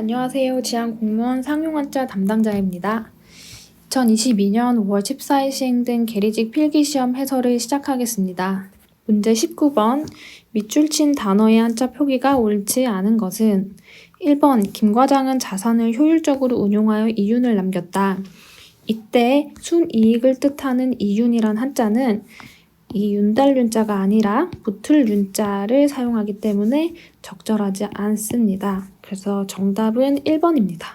안녕하세요. 지한 공무원 상용한자 담당자입니다. 2022년 5월 14일 시행된 계리직 필기시험 해설을 시작하겠습니다. 문제 19번 밑줄 친 단어의 한자 표기가 옳지 않은 것은 1번 김 과장은 자산을 효율적으로 운용하여 이윤을 남겼다. 이때 순이익을 뜻하는 이윤이란 한자는 이 윤달윤자가 아니라 붙을 윤자를 사용하기 때문에 적절하지 않습니다. 그래서 정답은 1번입니다.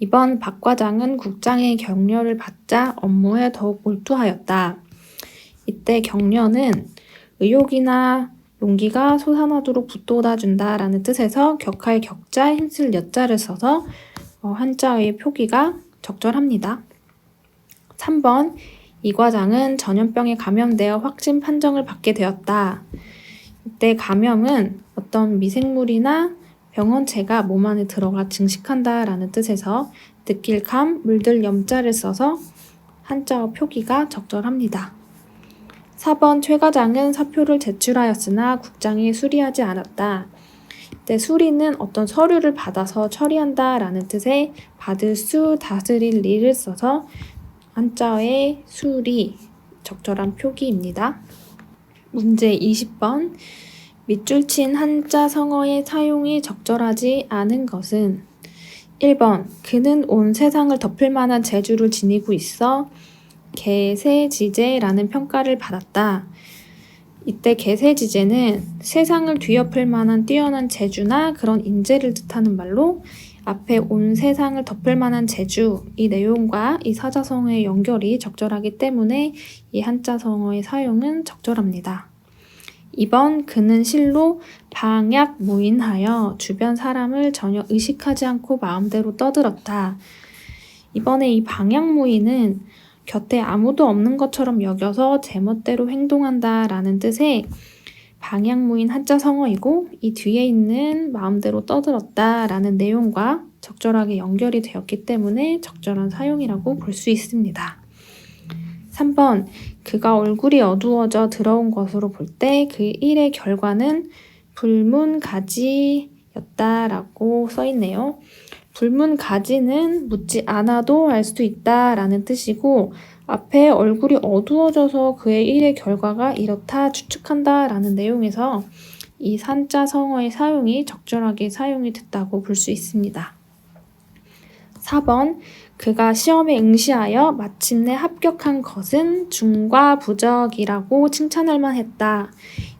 2번 박 과장은 국장의 격려를 받자 업무에 더욱 몰두하였다. 이때 격려는 의욕이나 용기가 솟아나도록 붙돋아준다 라는 뜻에서 격할 격자 힘쓸 여자를 써서 어, 한자의 표기가 적절합니다. 3번 이 과장은 전염병에 감염되어 확진 판정을 받게 되었다. 이때 감염은 어떤 미생물이나 병원체가 몸 안에 들어가 증식한다라는 뜻에서 느낄 감, 물들 염자를 써서 한자어 표기가 적절합니다. 4번 최 과장은 사표를 제출하였으나 국장이 수리하지 않았다. 이때 수리는 어떤 서류를 받아서 처리한다라는 뜻의 받을 수, 다스릴 리를 써서 한자어의 수리 적절한 표기입니다. 문제 20번 밑줄 친 한자 성어의 사용이 적절하지 않은 것은 1번 그는 온 세상을 덮을 만한 재주를 지니고 있어 개세지제라는 평가를 받았다. 이때 개세지제는 세상을 뒤엎을 만한 뛰어난 재주나 그런 인재를 뜻하는 말로 앞에 온 세상을 덮을 만한 재주 이 내용과 이 사자성어의 연결이 적절하기 때문에 이 한자성어의 사용은 적절합니다. 2번 그는 실로 방약 무인하여 주변 사람을 전혀 의식하지 않고 마음대로 떠들었다. 이번에 이 방약 무인은 곁에 아무도 없는 것처럼 여겨서 제멋대로 행동한다 라는 뜻의 방향무인 한자 성어이고 이 뒤에 있는 마음대로 떠들었다 라는 내용과 적절하게 연결이 되었기 때문에 적절한 사용이라고 볼 수 있습니다. 3번 그가 얼굴이 어두워져 들어온 것으로 볼 때 그 일의 결과는 불문가지였다라고 써 있네요. 불문가지는 묻지 않아도 알 수 있다라는 뜻이고 앞에 얼굴이 어두워져서 그의 일의 결과가 이렇다 추측한다라는 내용에서 이 산자 성어의 사용이 적절하게 사용이 됐다고 볼 수 있습니다. 4번 그가 시험에 응시하여 마침내 합격한 것은 중과 부적이라고 칭찬할 만했다.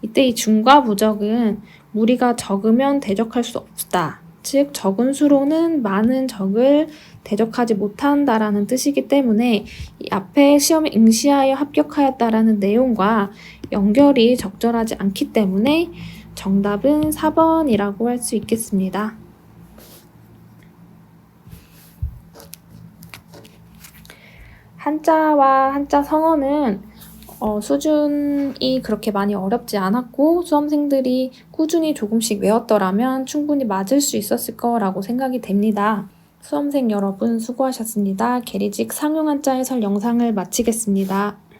이때 이 중과 부적은 무리가 적으면 대적할 수 없다. 즉 적은 수로는 많은 적을 대적하지 못한다라는 뜻이기 때문에 이 앞에 시험에 응시하여 합격하였다라는 내용과 연결이 적절하지 않기 때문에 정답은 4번이라고 할 수 있겠습니다. 한자와 한자 성어는 어, 수준이 그렇게 많이 어렵지 않았고 수험생들이 꾸준히 조금씩 외웠더라면 충분히 맞을 수 있었을 거라고 생각이 됩니다. 수험생 여러분 수고하셨습니다. 계리직 상용 한자 해설 영상을 마치겠습니다.